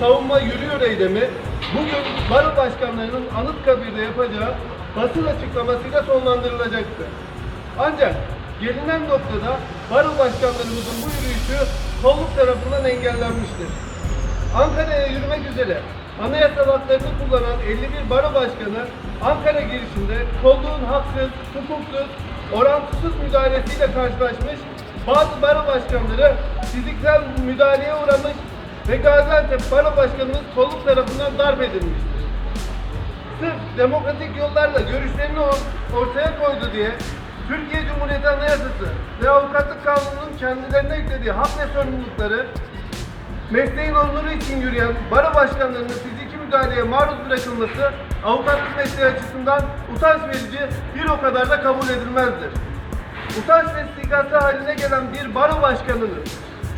savunma yürüyor eylemi bugün baro başkanlarının Anıtkabir'de yapacağı basın açıklamasıyla sonlandırılacaktır. Ancak gelinen noktada baro başkanlarımızın bu yürüyüşü kolluk tarafından engellenmiştir. Ankara'ya yürümek üzere anayasal haklarını kullanan 51 baro başkanı Ankara girişinde kolluğun haksız, hukuksuz, orantısız müdahalesiyle karşılaşmış bazı baro başkanları fiziksel müdahaleye uğramış ve Gaziantep baro başkanımız kolluk tarafından darp edilmiştir. Sırf demokratik yollarla görüşlerini or- ortaya koydu diye Türkiye Cumhuriyeti Anayasası ve Avukatlık Kanunu'nun kendilerine yüklediği hak ve sorumlulukları mesleğin onuru için yürüyen baro başkanlarının fiziki müdahaleye maruz bırakılması avukatlık mesleği açısından utanç verici bir o kadar da kabul edilmezdir. Utanç vestikası haline gelen bir baro başkanının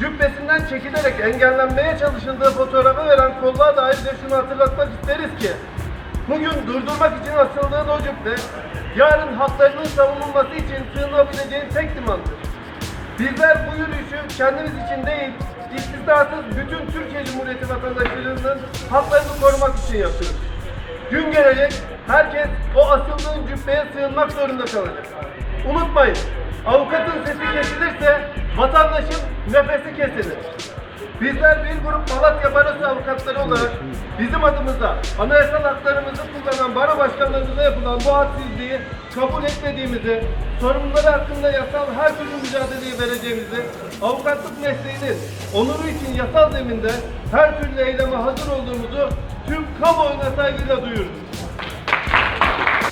cübbesinden çekilerek engellenmeye çalışıldığı fotoğrafı veren kolluğa dair de şunu hatırlatmak isteriz ki bugün durdurmak için asıldığın o cübbe yarın haklarının savunulması için sığınabileceğin tek limandır. Bizler bu yürüyüşü kendimiz için değil, istisnasız bütün Türkiye Cumhuriyeti vatandaşlarının haklarını korumak için yapıyoruz. Gün gelecek, herkes o asıldığın cübbeye sığınmak zorunda kalacak. Unutmayın, avukatın sesi kesilirse vatandaşın nefesi kesilir. Bizler bir grup Malatya Barosu avukatları olarak bizim adımıza anayasal haklarımızı kullanan baro başkanlarımıza yapılan bu hadsizliği kabul etmediğimizi, sorunları hakkında yasal her türlü mücadeleyi vereceğimizi, avukatlık mesleğinin onuru için yasal zeminde her türlü eyleme hazır olduğumuzu tüm kamuoyuna saygıyla duyuruz.